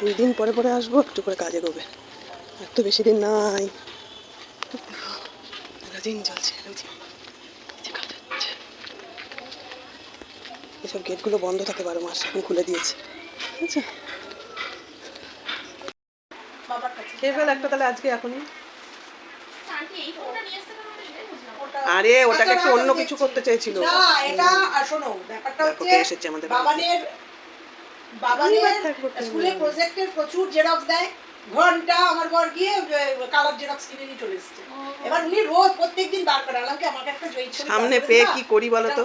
দুই দিন পরে পরে আসব একটু করে কাজে করবে। আর তো বেশি দিন নাই। দিন চলছে। এসব গেটগুলো বন্ধ থাকে বারো মাস এখন খুলে দিয়েছে। আচ্ছা। খেয়ে ফেল একটা তাহলে আজকে এখনই। আরে ওটাকে একটু অন্য কিছু করতে চেয়েছিল না এটা আর ব্যাপারটা হচ্ছে এসেছে আমাদের বাবানের কেন? স্কুলে প্রজেক্টের প্রচুর জেরক্স দেয়। ঘণ্টা আমার বর গিয়ে কালার জেরক্স কিনে নিয়ে চলে এসেছে। এবার উনি রোজ প্রত্যেকদিন বার করে আলামকে আমাকে একটা জয়ী ছবি সামনে পেয়ে কি করি বলো তো?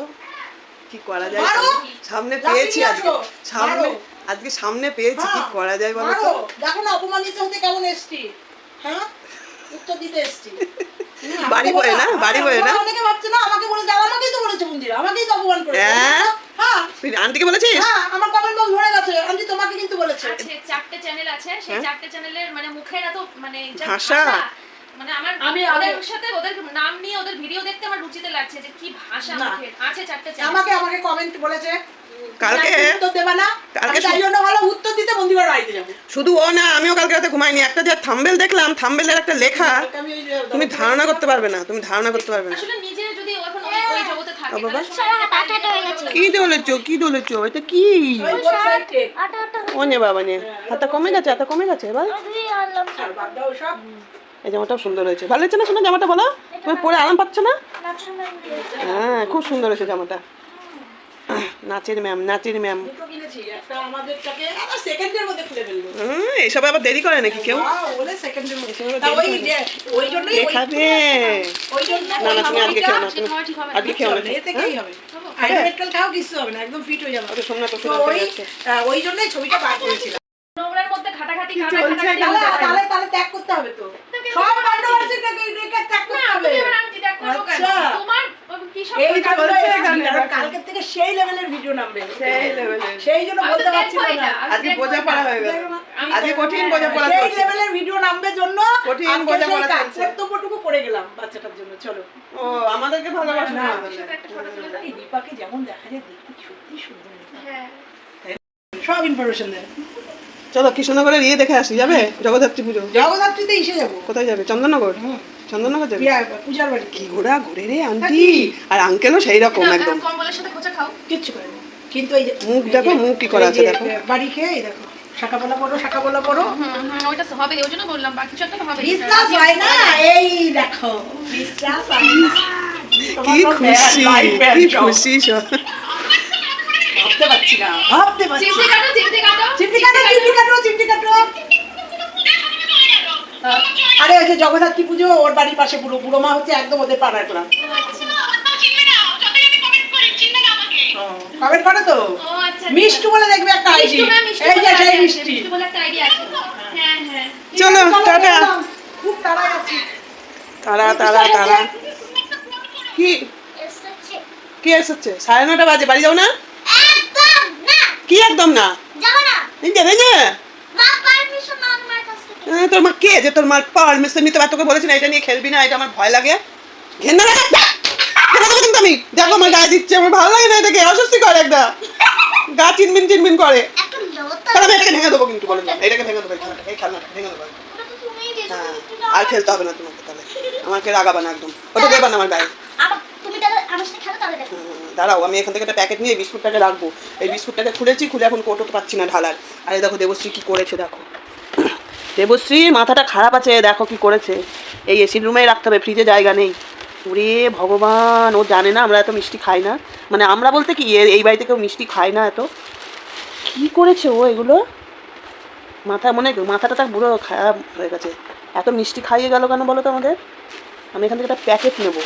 কি করা যায়? সামনে পেয়েছি আজকে। সামনে আজকে সামনে পেয়েছি কি হ্যাঁ, করা যায় বলো তো? দেখো না অপমানিত হতে কেমন এসছি? হ্যাঁ? উত্তর দিতে এসছি। বাড়ি বয়ে না? বাড়ি হ্যাঁ, বয়ে না? তোমরা অনেকে ভাবছে না আমাকে বলে দাও আমাকেই তো বলেছে মন্দির আমাকেই তো অপমান করেছে হ্যাঁ? তুই আন্টিকে বলেছিস? হ্যাঁ আমার কমেন্ট বক্স ভরে গেছে। আন্টি তোমাকে কিন্তু বলেছে। আছে চারটে চ্যানেল আছে। সেই হ্যাঁ? চারটে চ্যানেলের মানে মুখের এত মানে ভাষা। মানে আমার আমি- ওদের সাথে ওদের নাম নিয়ে ওদের ভিডিও দেখতে আমার রুচিতে লাগছে যে কি ভাষা মুখের। আছে চারটে চ্যানেল আমাকে আমাকে কমেন্ট বলেছে। কালকে উত্তর দেবে না কালকে তাই জন্য ভালো উত্তর দিতে মন্দিরের বাড়িতে যাব। শুধু ও না আমিও কালকে রাতে ঘুমাইনি। একটা যে থাম্বেল দেখলাম থাম্বেলের একটা লেখা। ওই যে- তুমি ধারণা করতে পারবে না তুমি ধারণা করতে পারবে না। আসলে নিজে যদি এখন ওই ওই জগতে থাকে ও বাবা। কি দলেছ কি দলেছ এটা কি? বাবা নে হাতটা কমে গেছে হাতটা কমে গেছে এবার। এই জামাটাও সুন্দর হয়েছে। ভালো হয়েছে না শোনা জামাটা বলো? তুমি পরে আরাম পাচ্ছ না? হ্যাঁ খুব সুন্দর হয়েছে জামাটা। নাচের ম্যাম নাচের ম্যাম। কিনেছি, আবার দেরি করে নাকি কেউ? খাবে না। না তুমি আজকে খেও না তুমি। আজকে খেও না। এতে কি হবে? Hydrometal খাও, কিচ্ছু হবে না, একদম fit হয়ে যাবে। শোনা ওই, জন্যই ছবিটা বার করেছিলাম। নোংরার মধ্যে ঘাটাঘাটি ঘাটাঘাটি তাহলে- ত্যাগ করতে হবে তো। সব ত্যাগ ত্যাগ করতে হবে। করো কেন? আচ্ছা। তোমার কি সব এই কথা কারণে চলছে এসেছি, এখানে, কারণ দেখো। কালকের থেকে সেই লেভেলের ভিডিও নামবে। সেই level-এর। সেই জন্য বলতে দেখব না। আজকে বোঝা পড়া হয়ে গেল। আজকে কঠিন হ্যাঁ, বোঝা পড়া সেই লেভেলের ভিডিও নামবে জন্য কঠিন বোঝা পড়া চলছে। কর্তব্যটুকু করে গেলাম বাচ্চাটার জন্য। চলো। ও আমাদেরকে ভালোবাসো না সাথে একটা ফটো তুলে দাও। এই দীপাকে যেমন দেখা যায় দেখতে সত্যি সুন্দর হ্যাঁ। সব ইনফরমেশন দেয়। চলো কৃষ্ণনগরের ইয়ে দেখে আসি যাবে? জগদ্ধাত্রী পুজো। জগদ্ধাত্রীতে এসে যাব। কোথায় যাবে? চন্দননগর? চন্দননগর যাবে? বিয়া- পূজার বাড়ি। কি ঘোরা ঘুরে রে আন্টি। আর আঙ্কেলও সেই রকম একদম। কম্বলের সাথে খোঁচা খাও। কিচ্ছু করে না কিন্তু এই যে মুখ দেখো, মুখ কি করা আছে দেখো। বাড়ি খেয়ে এই দেখো শাকাবোলা পড়ো শাকাবোলা পড়ো। হুম, হুম, ওইটা হবে ওই জন্য বললাম বাকি কিছু তো হবে বিশ্বাস হয় না এই দেখো বিশ্বাস হয় না। কি খুশি কি খুশি ভাবতে পারছি না ভাবতে পারছি চিমটি না। কাটো চিমটি কাটো চিমটি কাটো চিমটি কাটো চিমটি কাটো আহ, আরে ওই যে জগদ্ধাত্রী পুজো ওর বাড়ির পাশে পুরো। বুড়ো মা হচ্ছে একদম ওদের পাড়ার ক্লাব। কমেন্ট করে তো। ও আচ্ছা মিষ্টু বলে দেখবে একটা আইডি মিষ্টু না মিষ্টু এই যে সেই মিষ্টি। বলে একটা আইডিয়া আছে। হ্যাঁ হ্যাঁ। চলো টাটা। খুব তাড়ায় আছি। তারা তারা তারা কি? কি এসেছে? সাড়ে নটা বাজে বাড়ি যাও না? কি একদম না? এই যে এই যে। আহ, তোর মা কে? যে তোর মার পারমিশন নিতে পার তোকে বলেছি না এটা নিয়ে খেলবি না এটা আমার ভয় লাগে। ঘেন্না লাগে ঘেন্না দেবো কিন্তু আমি। দেখো আমার গায়ে দিচ্ছে আমার ভালো লাগে না এটাকে। অস্বস্তি করে একটা। গা চিনবিন চিনবিন করে। তাহলে আমি এটাকে ভেঙে দেবো কিন্তু বলে দিলাম। এটাকে ভেঙে দেবো এই খেলনাটা ভেঙে দেবো। হ্যাঁ আর খেলতে হবে না তোমাকে তাহলে। আমাকে রাগাবা না একদম। ওটা দেবা না আমার গায়ে। তুমি তাহলে আমার সাথে খেলো তাহলে দেখো। দাঁড়াও আমি এখান থেকে একটা প্যাকেট নিয়ে বিস্কুটটাকে রাখব। এই বিস্কুটটাকে খুলেছি খুলে এখন কোটো পাচ্ছি না ঢালার। আরে দেখো দেবশ্রী কি করেছে দেখো। দেবশ্রী মাথাটা খারাপ আছে দেখো কি করেছে। এই এসির রুমেই রাখতে হবে ফ্রিজে জায়গা নেই। ওরে ভগবান ও জানে না আমরা এত মিষ্টি খাই না। মানে আমরা বলতে কি এই বাড়িতে কেউ মিষ্টি খায় না এত? কি করেছে ও এগুলো? মাথা মনে মাথাটা তার বুড়ো খারাপ হয়ে গেছে। এত মিষ্টি খাইয়ে গেল কেন বলো তো আমাদের? আমি এখান থেকে একটা প্যাকেট নেব।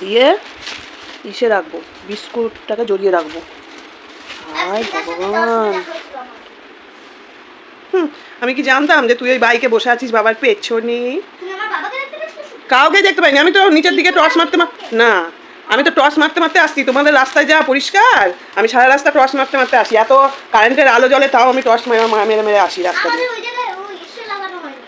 দিয়ে ইসে রাখব বিস্কুটটাকে জড়িয়ে রাখব। হায় ভগবান। আমি কি জানতাম যে তুই ওই বাইকে বসে আছিস বাবার পেছনে? কাউকে দেখতে পাইনি। আমি তো নিচের দিকে টর্চ মারতে মার না আমি তো টর্চ মারতে মারতে আসছি। তোমাদের রাস্তায় যা পরিষ্কার? আমি সারা রাস্তা টর্চ মারতে মারতে আসি এত কারেন্টের আলো জলে তাও আমি টর্চ মেরে মেরে মেরে আসি রাস্তা দিয়ে আমাদের ওই জায়গায় ওই ইসে লাগানো হয়নি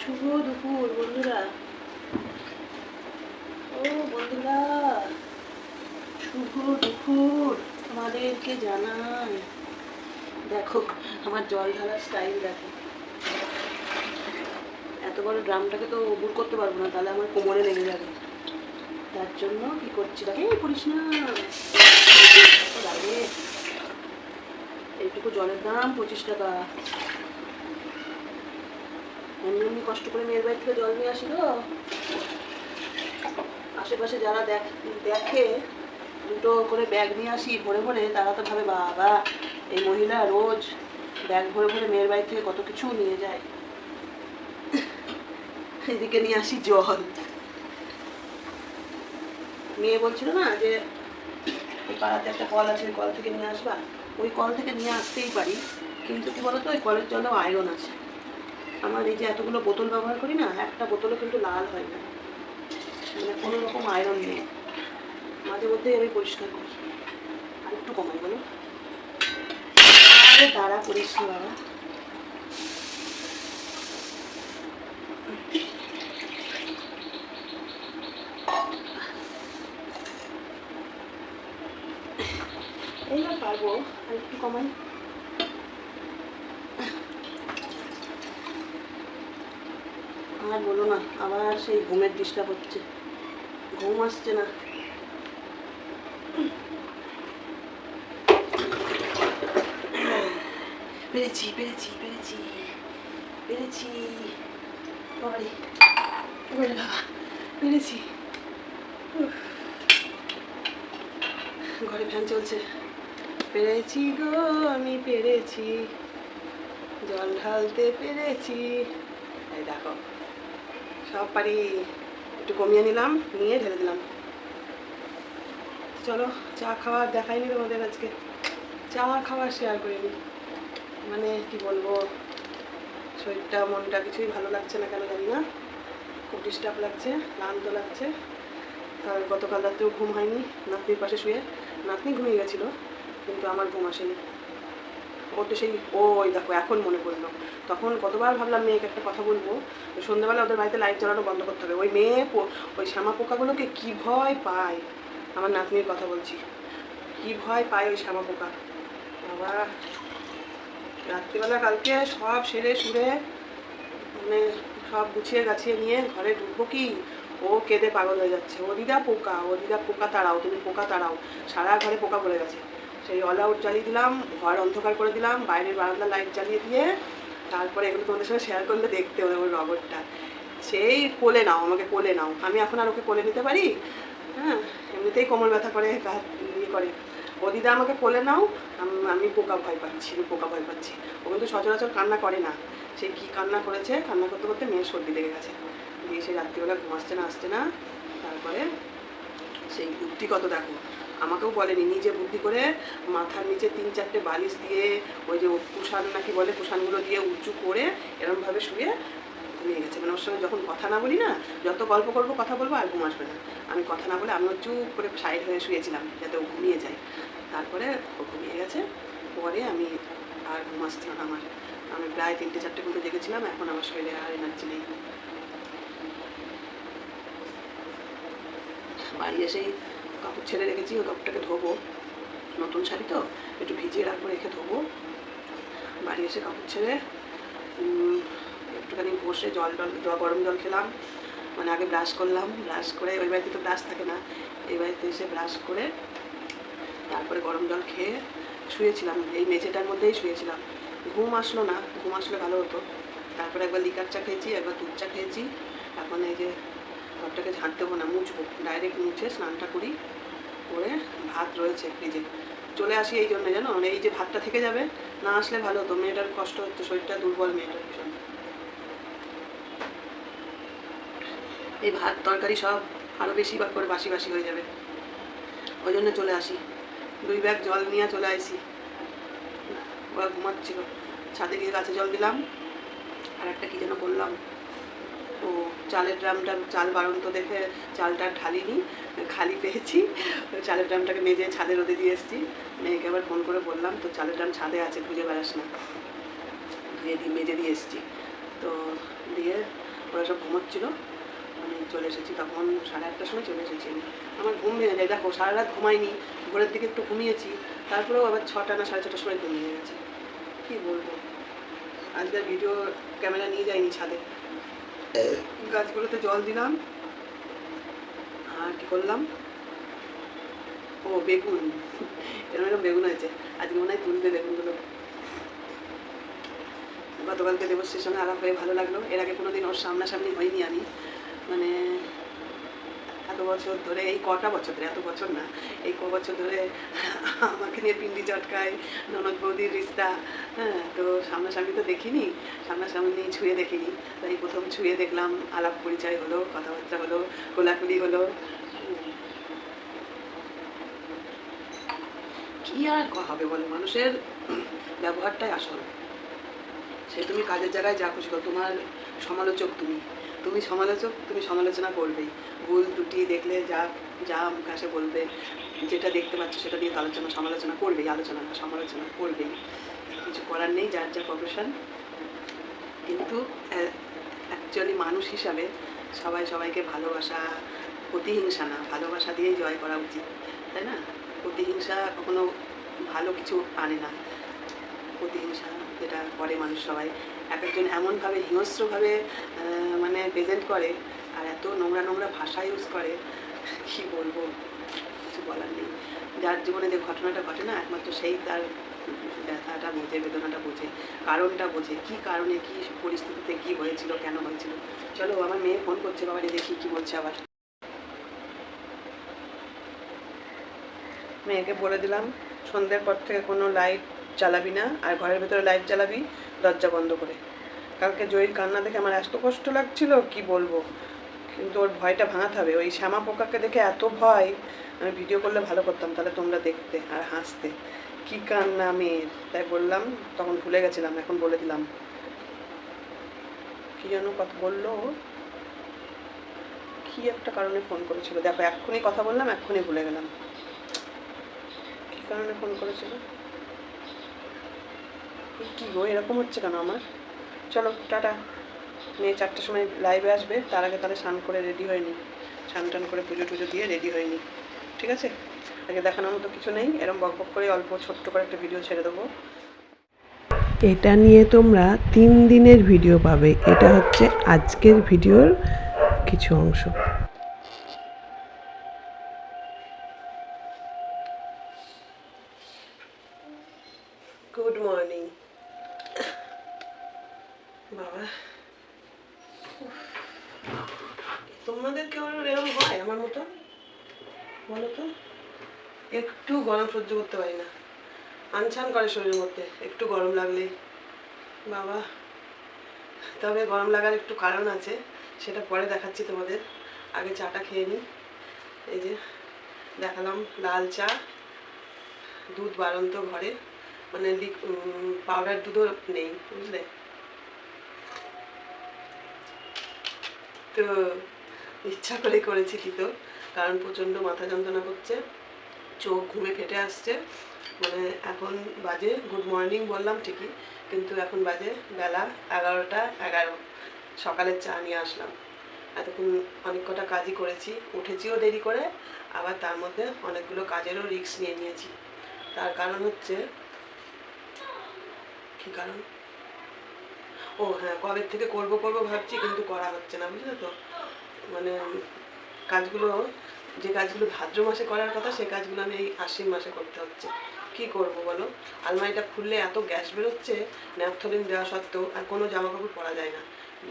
শুভ দুপুর বন্ধুরা ও বন্ধুরা শুভ দুপুর আমাদেরকে জানাই দেখো, আমার জল ঢালার স্টাইল দেখো। এত বড় ড্রামটাকে তো উবুর করতে পারব না, তাহলে আমার কোমরে লেগে যাবে। তার জন্য কি করছি দেখে করিস না। এইটুকু জলের দাম পঁচিশ টাকা। এমনি এমনি কষ্ট করে মেয়ের বাড়ি থেকে জল নিয়ে আসি তো। আশেপাশে যারা দেখে দুটো করে ব্যাগ নিয়ে আসি, ভরে ভরে। তারা তো ভাবে, বাবা, এই মহিলা রোজ ব্যাগ ভরে ভরে মেয়ের বাড়ি থেকে কত কিছু নিয়ে যায়। এদিকে নিয়ে আসি জল। মেয়ে বলছিল না যে পাড়াতে একটা কল আছে, ওই কল থেকে নিয়ে আসবা? ওই কল থেকে নিয়ে আসতেই পারি, কিন্তু কি বলতো, ওই কলের জলেও আয়রন আছে। আমার এই যে এতগুলো বোতল ব্যবহার করি না, একটা বোতলও কিন্তু লাল হয় না। মানে কোনো রকম আয়রন নেই। মাঝে মধ্যেই আমি পরিষ্কার করি। আর একটু কমাই বলো। দাঁড়া করিস না বাবা। এইবার পারব আর একটু কমাই। আর বলো না আবার সেই ঘুমের ডিস্টার্ব হচ্ছে। ঘুম আসছে না। পেরেছি পেরেছি পেরেছি পেরেছি বাবারে ওরে বাবা পেরেছি। ঘরে ফ্যান চলছে পেরেছি গো আমি পেরেছি জল ঢালতে পেরেছি এই দেখো সব পারি একটু কমিয়ে নিলাম নিয়ে ঢেলে দিলাম চলো, চা খাওয়ার দেখাইনি তোমাদের আজকে। চা খাওয়ার শেয়ার করিনি। মানে কি বলব, শরীরটা, মনটা কিছুই ভালো লাগছে না কেন জানি না। খুব ডিস্টার্ব লাগছে, ক্লান্ত লাগছে। কারণ গতকাল রাত্রেও ঘুম হয়নি, নাতনির পাশে শুয়ে। নাতনি ঘুমিয়ে গেছিল, কিন্তু আমার ঘুম আসেনি। ওর তো সেই, ওই দেখো, এখন মনে পড়ল। তখন কতবার ভাবলাম মেয়েকে একটা কথা বলব সন্ধ্যাবেলা ওদের বাড়িতে লাইট জ্বালানো বন্ধ করতে হবে। ওই মেয়ে, ওই শ্যামা পোকাগুলোকে কী ভয় পায়। আমার নাতনির কথা বলছি। কী ভয় পায় ওই শ্যামা পোকা। বাবা, রাত্রিবেলা কালকে সব সেরে সুরে মানে সব গুছিয়ে গাছিয়ে নিয়ে ঘরে ঢুকবো কি? ও কেঁদে পাগল হয়ে যাচ্ছে। ও দিদা পোকা, ও দিদা পোকা তাড়াও, তুমি পোকা তাড়াও। সারা ঘরে পোকা পড়ে গেছে। সেই অল আউট জ্বালিয়ে দিলাম, ঘর অন্ধকার করে দিলাম, বাইরের বারান্দা লাইট জ্বালিয়ে দিয়ে তারপরে এগুলো তোমাদের সঙ্গে শেয়ার করলে দেখতে হবে ওর রবরটা সেই কোলে নাও, আমাকে কোলে নাও। আমি এখন আর ওকে কোলে নিতে পারি? হ্যাঁ। এমনিতেই কোমর ব্যথা করে ইয়ে করে। ও দিদা, আমাকে কোলে নাও, আমি পোকা ভয় পাচ্ছি পোকা ভয় পাচ্ছি। ও কিন্তু সচরাচর কান্না করে না। সে কি কান্না করেছে, কান্না করতে করতে মেয়ের সর্দি লেগে গেছে। দিয়ে সে রাত্রিবেলা ঘুম আসছে না আসছে না। তারপরে সেই বুদ্ধি কত দেখো, আমাকেও বলেনি, নিজে বুদ্ধি করে মাথার নিচে তিন চারটে বালিশ দিয়ে ওই যে কুষাণ নাকি বলে কুষাণগুলো দিয়ে উঁচু করে এরমভাবে শুয়ে ঘুমিয়ে গেছে। মানে ওর সঙ্গে যখন কথা না বলি না, যত গল্প করব, কথা বলব আর ঘুম আসবে না। আমি কথা না বলে আমিও চুপ করে সাইড হয়ে শুয়েছিলাম যাতে ও ঘুমিয়ে যায়। তারপরে ও ঘুমিয়ে গেছে। পরে আমি আর ঘুম আসছিল না আমার। আমি প্রায় তিনটে, চারটে পর্যন্ত জেগেছিলাম, এখন আমার শরীরে আর এনার্জি নেই। বাড়ি এসেই কাপড় ছেড়ে রেখেছি ওই কাপড়টাকে ধোবো। নতুন শাড়ি তো, একটু ভিজিয়ে রাখব, রেখে ধোবো। বাড়ি এসে কাপড় ছেড়ে একটুখানি বসে জল টল, জল, গরম জল খেলাম। মানে আগে ব্রাশ করলাম। ব্রাশ করে ওই বাড়িতে তো ব্রাশ থাকে না। এই বাড়িতে এসে ব্রাশ করে তারপরে গরম জল খেয়ে শুয়েছিলাম। এই মেঝেটার মধ্যেই শুয়েছিলাম। ঘুম আসলো না। ঘুম আসলে ভালো হতো। তারপরে একবার লিকার চা খেয়েছি, একবার দুধ চা খেয়েছি। এখন এই যে ঘরটাকে ঝাঁট দেবো না, মুছবো। ডাইরেক্ট মুছে স্নানটা করি, করে ভাত রয়েছে ফ্রিজে চলে আসি এই জন্য জানো? মানে এই যে ভাতটা থেকে যাবে, না আসলে ভালো হতো। মেয়েটার কষ্ট হচ্ছে, শরীরটা দুর্বল মেয়েটার ভীষণ। এই ভাত তরকারি সব আরও বেশি বার করে বাসি বাসি হয়ে যাবে। ওই জন্য চলে আসি। দুই ব্যাগ জল নিয়ে চলে আসি ওরা ঘুমাচ্ছিল। ছাদে গিয়ে গাছে জল দিলাম। আর একটা কী যেন করলাম। ও, চালের ড্রামটা চাল বারণ তো দেখে চালটা ঢালিনি, খালি পেয়েছি। চালের ড্রামটাকে মেজে ছাদে রোদে দিয়ে এসেছি। মেয়েকে আবার ফোন করে বললাম তো চালের ড্রাম ছাদে আছে, খুঁজে বেড়াস না। ধুয়ে দিয়ে মেজে দিয়ে এসেছি। তো দিয়ে ওরা সব ঘুমোচ্ছিল। আমি চলে এসেছি, তখন সাড়ে আটটার সময় চলে এসেছি আমি। আমার ঘুম ভেঙে যায়। দেখো, সারা রাত ঘুমাইনি, ভোরের দিকে একটু ঘুমিয়েছি, তারপরেও আবার ছটা না সাড়ে ছটার সময় ঘুমিয়ে গেছে। কী বলব? আজকে ভিডিও ক্যামেরা নিয়ে যাইনি ছাদে। গাছগুলোতে জল দিলাম। আর কি করলাম? ও, বেগুন। এরকম এরকম বেগুন হয়েছে। আজকে মনে হয় তুলবে বেগুনগুলো। গতকালকে দেবশ্রীর সঙ্গে আলাপ হয়ে ভালো লাগল। এর আগে কোনোদিন ওর সামনাসামনি হয়নি আমি। মানে এত বছর ধরে, এই কটা বছর ধরে, এত বছর না, এই ক বছর ধরে আমাকে নিয়ে পিন্ডি চটকায়, ননদ বৌদির রিস্তা হ্যাঁ তো সামনাসামনি তো দেখিনি, সামনাসামনি ছুঁয়ে দেখিনি। তাই প্রথম ছুঁয়ে দেখলাম, আলাপ পরিচয় হলো, কথাবার্তা হলো, কোলাকুলি হলো। কি আর হবে বলো? মানুষের ব্যবহারটাই আসল। সে তুমি কাজের জায়গায় যা খুশি করো, তোমার সমালোচক তুমি। তুমি সমালোচক, তুমি সমালোচনা করবেই। ভুল ত্রুটি দেখলে যা যা মুখে আসে বলবে, যেটা দেখতে পাচ্ছ সেটা তো আলোচনা, সমালোচনা করবেই, আলোচনা না, সমালোচনা করবেই। কিছু করার নেই, যার যা প্রফেশন কিন্তু অ্যাকচুয়ালি মানুষ হিসাবে সবাই সবাইকে ভালোবাসা, প্রতিহিংসা না, ভালোবাসা দিয়েই জয় করা উচিত, তাই না? প্রতিহিংসা কখনো ভালো কিছু আনে না। প্রতিহিংসা যেটা করে মানুষ সবাই এক একজন এমনভাবে হিংস্রভাবে মানে প্রেজেন্ট করে আর এত নোংরা নোংরা ভাষা ইউজ করে, কি বলব? কিছু বলার নেই। যার জীবনে যে ঘটনাটা ঘটে না, একমাত্র সেই তার ব্যথাটা বোঝে, বেদনাটা বোঝে, কারণটা বোঝে, কি কারণে, কি পরিস্থিতিতে কি হয়েছিল, কেন হয়েছিল। চলো আমার মেয়ে ফোন করছে, বাবারে দেখি কি বলছে আবার। মেয়েকে বলে দিলাম, সন্ধ্যের পর থেকে কোনো লাইট জ্বালাবি না, আর ঘরের ভেতরে লাইট জ্বালাবি, দরজা বন্ধ করে। কালকে জয়ীর কান্না দেখে আমার এত কষ্ট লাগছিল, কি বলব? কিন্তু ওর ভয়টা ভাঙাতে হবে। ওই শ্যামা পোকাকে দেখে এত ভয়, আমি ভিডিও করলে ভালো করতাম, তাহলে তোমরা দেখতে আর হাসতে। কি কান্না মেয়ের। তাই বললাম, তখন ভুলে গেছিলাম, এখন বলে দিলাম। কি যেন কথা বলল? কি একটা কারণে ফোন করেছিল। দেখো, এক্ষুনি কথা বললাম, এক্ষুনি ভুলে গেলাম। কি কারণে ফোন করেছিল? কি গো, এরকম হচ্ছে কেন আমার? চলো, টাটা। মেয়ে চারটের সময় লাইভে আসবে, তার আগে তাহলে স্নান করে রেডি হয়নি স্নান টান করে পুজো টুজো দিয়ে রেডি হয়নি ঠিক আছে? আগে দেখানোর মতো কিছু নেই এরকম বক বক করে অল্প ছোট্ট করে একটা ভিডিও ছেড়ে দেবো। এটা নিয়ে তোমরা তিন দিনের ভিডিও পাবে। এটা হচ্ছে আজকের ভিডিওর কিছু অংশ। তোমাদের কেউ এরকম হয় আমার মতো বলো তো একটু গরম সহ্য করতে পারি না। আনছান করে শরীরের মধ্যে, একটু গরম লাগলেই বাবা, তবে গরম লাগার একটু কারণ আছে, সেটা পরে দেখাচ্ছি তোমাদের। আগে চাটা খেয়ে নিই এই যে, দেখালাম লাল চা, দুধ বাড়ন্ত ঘরে। মানে পাউডার দুধও নেই, বুঝলে? তো ইচ্ছা করে করেছি কি তো কারণ প্রচণ্ড মাথা যন্ত্রণা করছে, চোখ ঘুমে ফেটে আসছে। মানে এখন বাজে গুড মর্নিং বললাম ঠিকই, কিন্তু এখন বাজে বেলা এগারোটা এগারো। সকালের চা নিয়ে আসলাম। এতক্ষণ অনেক কটা কাজই করেছি, উঠেছিও দেরি করে, আবার তার মধ্যে অনেকগুলো কাজেরও রিস্ক নিয়ে নিয়েছি। তার কারণ হচ্ছে, কি কারণ? ও হ্যাঁ কবে থেকে করব করব ভাবছি, কিন্তু করা হচ্ছে না, বুঝলে তো? মানে কাজগুলো, যে কাজগুলো ভাদ্র মাসে করার কথা সেই কাজগুলো আমি এই আশ্বিন মাসে করতে হচ্ছে। কি করব বলো? আলমারিটা খুললে এত গ্যাস বেরোচ্ছে ন্যাপথলিন দেওয়া সত্ত্বেও আর কোনো জামা কাপড় পরা যায় না।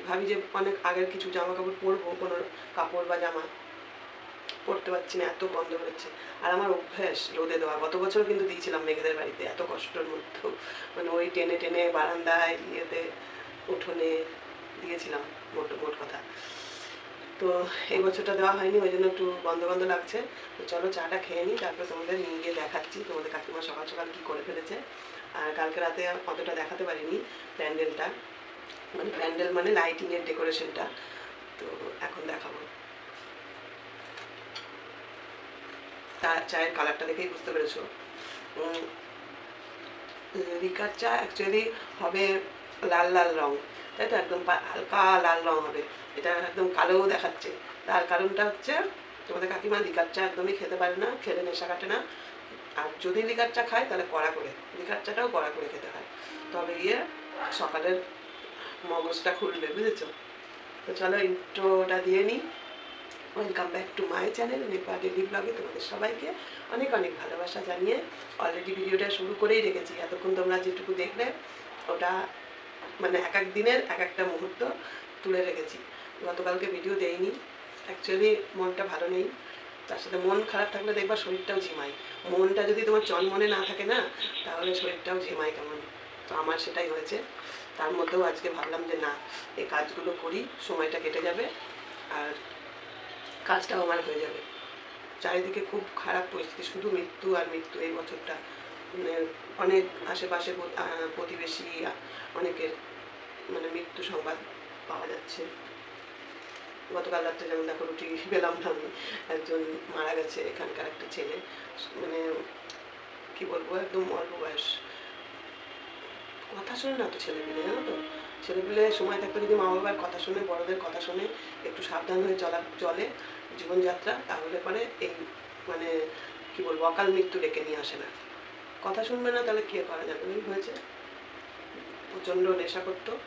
ভাবি যে অনেক আগের কিছু জামা কাপড় পরবো, কোনো কাপড় বা জামা পড়তে পারছি না, এত গন্ধ বেরোচ্ছে। আর আমার অভ্যাস রোদে দেওয়া, গত বছর কিন্তু দিয়েছিলাম মেঘেদের বাড়িতে, এত কষ্টের মধ্যেও। মানে ওই টেনে টেনে বারান্দায় ইয়েতে উঠোনে দিয়েছিলাম মোট মোট কথা। তো এই বছরটা দেওয়া হয়নি, ওই জন্য একটু বন্ধ বন্ধ লাগছে। তো চলো চাটা খেয়ে নিই, তারপরে তোমাদের নিয়ে গিয়ে দেখাচ্ছি তোমাদের কাকিমা সকাল সকাল কী করে ফেলেছে। আর কালকে রাতে অতটা দেখাতে পারিনি প্যান্ডেলটা। মানে প্যান্ডেল মানে লাইটিংয়ের ডেকোরেশনটা। তো এখন দেখাবো। চা চায়ের কালারটা দেখেই বুঝতে পেরেছ। লিকার চা অ্যাকচুয়ালি হবে লাল লাল রং। তাই তো? একদম হালকা লাল রং হবে। এটা একদম কালোও দেখাচ্ছে। তার কারণটা হচ্ছে, তোমাদের কাকিমা লিকার চা একদমই খেতে পারে না, খেলে নেশা কাটে না। আর যদি লিকার চা খায়, তাহলে কড়া করে। লিকার চাটাও কড়া করে খেতে হয়। তবে গিয়ে সকালের মগজটা খুলবে, বুঝেছ? তো চলো ইন্ট্রোটা দিয়ে নিই। Welcome back to my channel Nepa daily ব্লগে তোমাদের সবাইকে অনেক অনেক ভালোবাসা জানিয়ে। অলরেডি ভিডিওটা শুরু করেই রেখেছি। এতক্ষণ তোমরা যেটুকু দেখলে, ওটা মানে এক এক দিনের এক একটা মুহূর্ত তুলে রেখেছি। গতকালকে ভিডিও দেইনি। অ্যাকচুয়ালি মনটা ভালো নেই। তার সাথে মন খারাপ থাকলে দেখবা শরীরটাও ঝিমায়। মনটা যদি তোমার চনমনে না থাকে না, তাহলে শরীরটাও ঝিমায় কেমন? তো আমার সেটাই হয়েছে। তার মধ্যেও আজকে ভাবলাম যে না, এই কাজগুলো করি, সময়টা কেটে যাবে আর কাজটাও আমার হয়ে যাবে। চারিদিকে খুব খারাপ পরিস্থিতি, শুধু মৃত্যু আর মৃত্যু এই বছরটা। মানে অনেক আশেপাশে প্রতিবেশী, অনেকের মানে মৃত্যু সংবাদ পাওয়া যাচ্ছে। গতকাল রাত্রে যেমন দেখো রুটি পেলাম না আমি একজন মারা গেছে এখানকার একটা ছেলে। মানে কি বলব, একদম অল্প বয়স। কথা শোনে না তো ছেলেপিলে, জানো তো? ছেলেপিলে সময় থাকতে যদি মা বাবার কথা শুনে, বড়দের কথা শুনে একটু সাবধান হয়ে চলা, চলে জীবনযাত্রা, তাহলে পরে এই মানে কি বলব, অকাল মৃত্যু ডেকে নিয়ে আসে না। কথা শুনবে না, তাহলে কে করা যাবে? হয়েছে। প্রচণ্ড নেশা করতো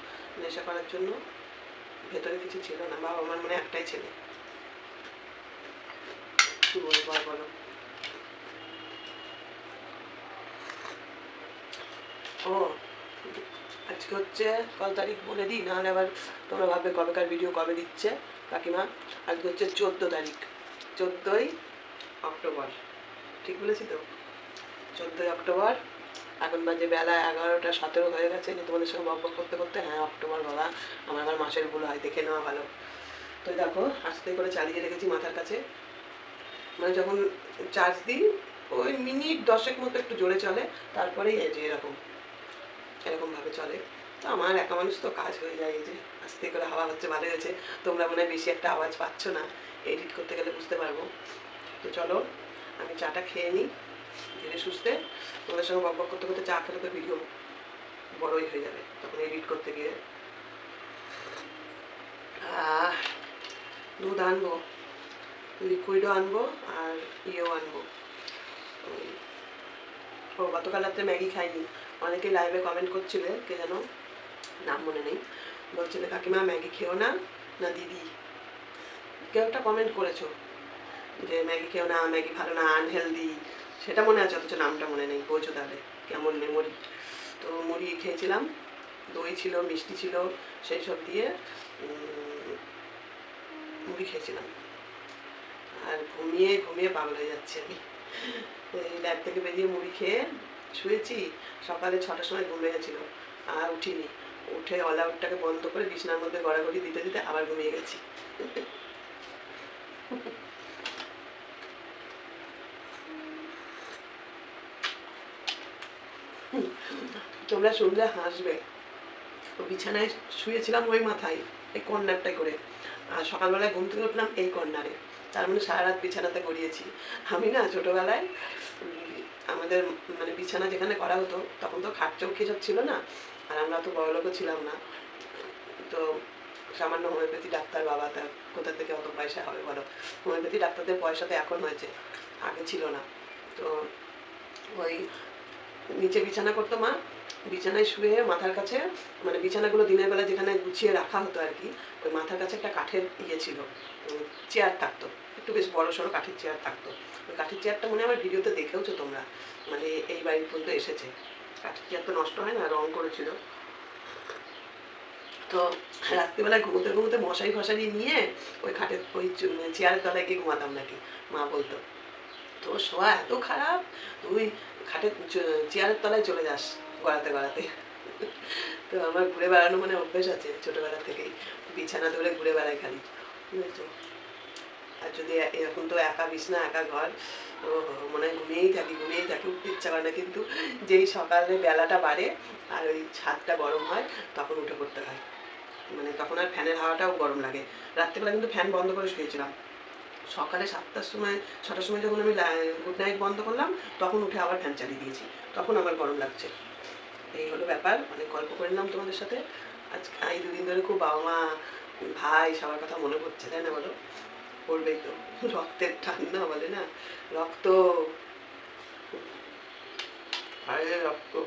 নেশা করার জন্য ভেতরে কিছু ছিল না, বাবা আমার মনে একটাই ছেলে। কি বলব আর বলো? ও, আজকে হচ্ছে কত তারিখ বলে দিই? নাহলে আবার তোমরা ভাববে কবেকার ভিডিও কবে দিচ্ছে কাকিমা? আজকে হচ্ছে চোদ্দ তারিখ, চোদ্দোই অক্টোবর। ঠিক বলেছি তো? চোদ্দোই অক্টোবর এখন বাজে বেলা, এগারোটা, সতেরো হয়ে গেছে যে তোমাদের সঙ্গে বক করতে করতে হ্যাঁ অক্টোবর বাবা, আমার আবার মাসের ভুল হয়, দেখে নেওয়া ভালো। তো দেখো, আস্তে করে চালিয়ে রেখেছি মাথার কাছে। মানে যখন চার্জ দিই, ওই মিনিট দশেক মতো একটু জোরে চলে, তারপরেই এই যে এরকম এরকমভাবে চলে। তো আমার একা মানুষ তো কাজ হয়ে যায়, এই যে আস্তে করে হাওয়া হচ্ছে ভালো হয়েছে তোমরা মনে হয় বেশি একটা আওয়াজ পাচ্ছ না এডিট করতে গেলে বুঝতে পারব। তো চলো, আমি চাটা খেয়ে নিই। ধীরে সুস্থে তোমাদের সঙ্গে বক করতে করতে চা খেলে তো ভিডিও বড়ই হয়ে যাবে। তখন এডিট করতে গিয়ে। দুধ আনব লিকুইডও আনব আর ইয়েও আনব। ও, গতকাল রাত্রে ম্যাগি খাইনি। অনেকে লাইভে কমেন্ট করছিলে, কে যেন? নাম মনে নেই। বলছিলে, কাকিমা, ম্যাগি খেও না না দিদি? কেউ একটা কমেন্ট করেছ যে, ম্যাগি খেও না, ম্যাগি ভালো না আনহেলদি সেটা মনে আছে, অথচ নামটা মনে নেই বোঝো তাহলে কেমন মেমোরি তো মুড়ি খেয়েছিলাম, দই ছিল, মিষ্টি ছিল, সেই সব দিয়ে মুড়ি খেয়েছিলাম। আর ঘুমিয়ে ঘুমিয়ে পাগল হয়ে যাচ্ছি আমি। এই ল্যাব থেকে বেরিয়ে মুড়ি খেয়ে শুয়েছি, সকালে ছটার সময় ঘুম গেছিল, আর উঠিনি। উঠে অল আউটটাকে বন্ধ করে বিছানার মধ্যে গড়াগড়ি দিতে দিতে আবার ঘুমিয়ে গেছি। তোমরা শুনলে হাসবে। তো বিছানায় শুয়েছিলাম ওই মাথায়, এই কর্নারটাই করে। আর সকালবেলায় ঘুম থেকে উঠলাম এই কর্নারে। তার মানে সারা রাত বিছানাতে গড়িয়েছি। আমি না ছোটোবেলায় আমাদের মানে বিছানা যেখানে করা হতো, তখন তো খাট চৌকি সব ছিল না, আর আমরা তো বড়লোকও ছিলাম না। তো সামান্য হোমিওপ্যাথি ডাক্তার বাবা তার কোথা থেকে অত পয়সা হবে বলো? হোমিওপ্যাথি ডাক্তারদের পয়সা তো এখন হয়েছে, আগে ছিল না। তো ওই নিচে বিছানা করতো মা বিছানায় শুয়ে মাথার কাছে মানে বিছানাগুলো দিনের বেলা যেখানে গুছিয়ে রাখা হতো আর কি, ওই মাথার কাছে একটা কাঠের ইয়ে ছিল চেয়ার থাকতো। একটু বেশ বড় সড়ো কাঠের চেয়ার থাকতো। ওই কাঠের চেয়ারটা মনে আমার ভিডিওতে দেখেওছো তোমরা মানে এই বাড়ির পর্যন্ত এসেছে। কাঠের চেয়ার তো নষ্ট হয় না, রং করেছিল। তো রাত্রিবেলায় ঘুমোতে ঘুমোতে মশারি ফশারি নিয়ে ওই খাটের, ওই চু- চেয়ারের তলায় গিয়ে ঘুমাতাম নাকি, মা বলতো। তো শোয়া এত খারাপ, তুই খাটের চেয়ারের তলায় চলে যাস। গড়াতে গড়াতে তো আমার ঘুরে বেড়ানো মানে অভ্যেস আছে ছোটোবেলা থেকেই। বিছানা ধরে ঘুরে বেড়াই খালি আর যদি এরকম তো একা বিছনা, একা ঘর ও মনে হয় ঘুমিয়েই থাকি ঘুমিয়েই থাকি, উঠতে ইচ্ছা করে না। কিন্তু যেই সকালে বেলাটা বাড়ে আর ওই ছাদটা গরম হয়, তখন উঠে পড়তে হয়। মানে তখন আর ফ্যানের হাওয়াটাও গরম লাগে। রাত্রিবেলা কিন্তু ফ্যান বন্ধ করে শুয়েছিলাম। সকালে সাতটার সময়, ছটার সময় যখন আমি গুড নাইট বন্ধ করলাম, তখন উঠে আবার ফ্যান চালিয়ে দিয়েছি। তখন আমার গরম লাগছে। এই হলো ব্যাপার, অনেক গল্প করে নিলাম তোমাদের সাথে। আজ এই দুদিন ধরে খুব বাবা মা ভাই সবার কথা মনে পড়ছে, তাই না বলো? পড়বেই তো। রক্তের ঠান্ডা বলে না? রক্ত। আরে রক্ত।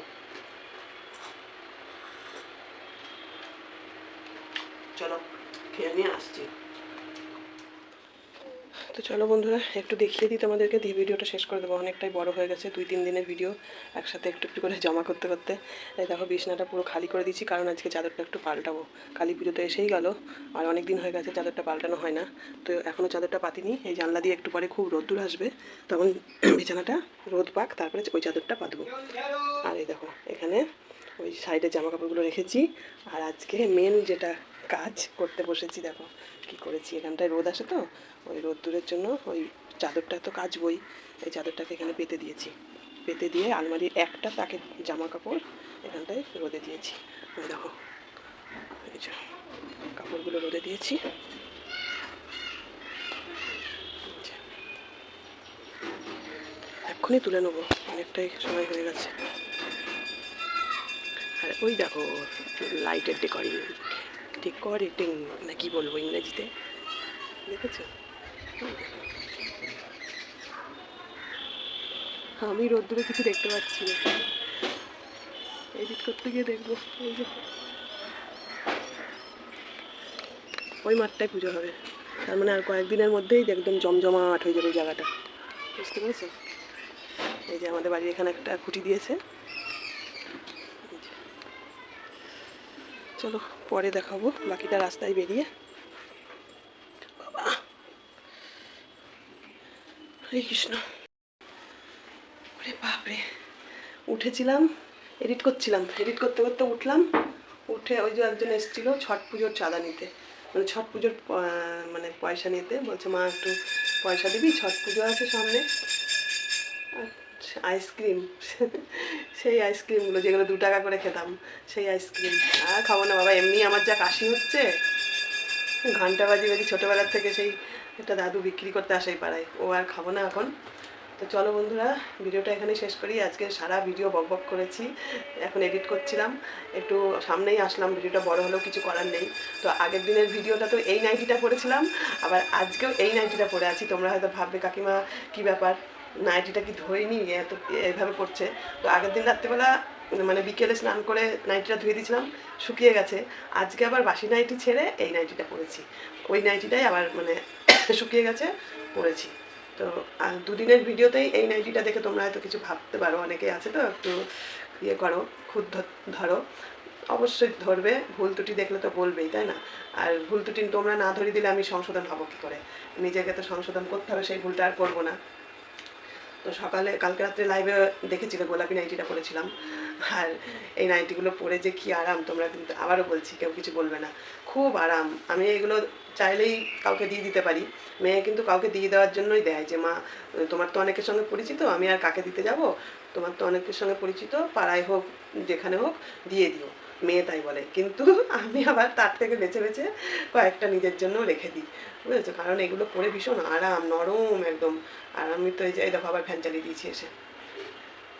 চলো, খেয়ে নিয়ে আসছি। তো চলো বন্ধুরা, একটু দেখিয়ে দিই তোমাদেরকে। দিয়ে ভিডিওটা শেষ করে দেবো। অনেকটাই বড় হয়ে গেছে, দুই তিন দিনের ভিডিও একসাথে একটু একটু করে জমা করতে করতে। এই দেখো, বিছনাটা পুরো খালি করে দিচ্ছি কারণ আজকে চাদরটা একটু পাল্টাবো। কালী পুজো তো এসেই গেল, আর অনেক দিন হয়ে গেছে চাদরটা পাল্টানো হয় না। তো এখনও চাদরটা পাতিনি, এই জানলা দিয়ে একটু পরে খুব রোদ্দুর আসবে। তখন বিছানাটা রোদ পাক, তারপরে ওই চাদরটা পাতবো। আর এই দেখো, এখানে ওই সাইডে জামা কাপড়গুলো রেখেছি। আর আজকে মেন যেটা কাজ করতে বসেছি, দেখো কি করেছি। এখানটায় রোদ আসে তো, ওই রোদ্দুরের জন্য ওই চাদরটা তো কাচবই, এই চাদরটাকে এখানে পেতে দিয়েছি। পেতে দিয়ে আলমারির একটা তাকে জামা কাপড় এখানটায় রোদে দিয়েছি। দেখো, এই কাপড়গুলো রোদে দিয়েছি। এক্ষুনি তুলে নেব, অনেকটাই সময় হয়ে গেছে। আর ওই দেখো লাইটের ডেকরিং ডেকোরেটিং না কি বলব ইংরেজিতে? দেখেছ? আমি রোদ্দুরে কিছু দেখতে পাচ্ছি না। এডিট করতে গিয়ে দেখব, এই যে। ওই মাঠটায় পুজো হবে। তার মানে আর কয়েকদিনের মধ্যেই একদম জমজমাট হয়ে যাবে জায়গাটা। বুঝতে পেরেছ? এই যে আমাদের বাড়ির এখানে একটা খুঁটি দিয়েছে। চলো। পরে দেখাবো, বাকিটা রাস্তায় বেরিয়ে। বাবা। হরে কৃষ্ণ। ওরে বাপরে। উঠেছিলাম এডিট করছিলাম এডিট করতে করতে উঠলাম, উঠে ওই যে একজন এসেছিল ছট পুজোর চাঁদা নিতে। মানে ছট পুজোর মানে পয়সা নিতে। বলছে, মা, একটু পয়সা দিবি? ছট পুজো আছে সামনে। আইসক্রিম সেই আইসক্রিমগুলো যেগুলো দু টাকা করে খেতাম, সেই আইসক্রিম আর খাব না বাবা, এমনি আমার যা কাশি হচ্ছে। ঘণ্টা বাজি বাজি ছোটোবেলার থেকে সেই একটা দাদু বিক্রি করতে আসাই পাড়ায়। ও আর খাব না এখন। তো চলো বন্ধুরা, ভিডিওটা এখানে শেষ করি। আজকে সারা ভিডিও বক বক করেছি। এখন এডিট করছিলাম। একটু সামনেই আসলাম, ভিডিওটা বড় হলেও কিছু করার নেই। তো আগের দিনের ভিডিওটা তো এই নাইটিটা পরেছিলাম আবার আজকেও এই নাইটিটা পরে আছি। তোমরা হয়তো ভাববে, কাকিমা, কি ব্যাপার? নাইটিটা কি ধোয়নি এত এভাবে পড়ছে তো আগের দিন রাত্রিবেলা মানে বিকেলে স্নান করে নাইটিটা ধুয়ে দিয়েছিলাম, শুকিয়ে গেছে। আজকে আবার বাসি নাইটি ছেড়ে এই নাইটিটা পরেছি। ওই নাইটিটাই আবার মানে শুকিয়ে গেছে, পরেছি। তো দুদিনের ভিডিওতেই এই নাইটিটা দেখে তোমরা হয়তো কিছু ভাবতে পারো অনেকে আছে তো, একটু ইয়ে করো, খুদ ধরো। অবশ্যই ধরবে, ভুল ত্রুটি দেখলে তো বলবেই, তাই না? আর ভুল ত্রুটি তোমরা না ধরিয়ে দিলে আমি সংশোধন হব কী করে? নিজেকে তো সংশোধন করতে হবে, সেই ভুলটা আর করব না। তো সকালে, কালকে রাত্রে লাইভে দেখেছিলে, গোলাপি নাইটিটা পরেছিলাম আর এই নাইটিগুলো পরে যে কি আরাম, তোমরা কিন্তু আবারও বলছি, কেউ কিছু বলবে না। খুব আরাম। আমি এগুলো চাইলেই কাউকে দিয়ে দিতে পারি। মেয়ে কিন্তু কাউকে দিয়ে দেওয়ার জন্যই দেয় যে, মা, তোমার তো অনেকের সঙ্গে পরিচিত, আমি আর কাকে দিতে যাব? তোমার তো অনেকের সঙ্গে পরিচিত, পাড়ায় হোক, যেখানে হোক, দিয়ে দিও। মেয়ে তাই বলে। কিন্তু আমি আবার তার থেকে বেছে বেছে কয়েকটা নিজের জন্য রেখে দিই। বুঝেছ? কারণ এগুলো পরে ভীষণ আরাম, নরম একদম। আর আমি তো এই যে দেখো আবার ফ্যান চালিয়ে দিয়েছি এসে।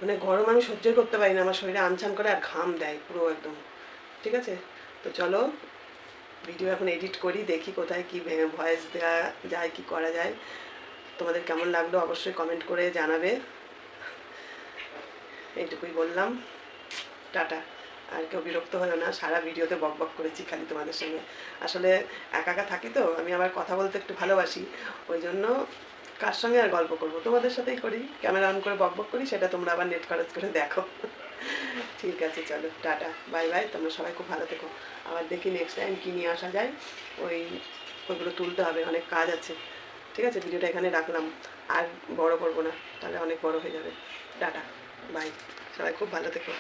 মানে গরম আমি সহ্য করতে পারি না, আমার শরীরে আনছান করে আর ঘাম দেয় পুরো একদম। ঠিক আছে? তো চলো ভিডিও এখন এডিট করি, দেখি কোথায় কি ভয়েস দেওয়া যায়, কি করা যায়। তোমাদের কেমন লাগল অবশ্যই কমেন্ট করে জানাবে। এইটুকুই বললাম। টাটা। আর কেউ বিরক্ত হলো না, সারা ভিডিওতে বক বক করেছি খালি তোমাদের সঙ্গে। আসলে একা একা থাকি তো, আমি আবার কথা বলতে একটু ভালোবাসি। ওই জন্য কার সঙ্গে আর গল্প করব? তোমাদের সাথেই করি। ক্যামেরা অন করে বক বক করি, সেটা তোমরা আবার নেট খরচ করে দেখো। ঠিক আছে, চলো, টাটা, বাই বাই, তোমরা সবাই খুব ভালো থেকো। আবার দেখি নেক্সট টাইম কী নিয়ে আসা যায়। ওই, ওইগুলো তুলতে হবে, অনেক কাজ আছে। ঠিক আছে, ভিডিওটা এখানে রাখলাম। আর বড় করব না, তাহলে অনেক বড় হয়ে যাবে। Ta-ta, bye. সবাই খুব ভালো থেকো।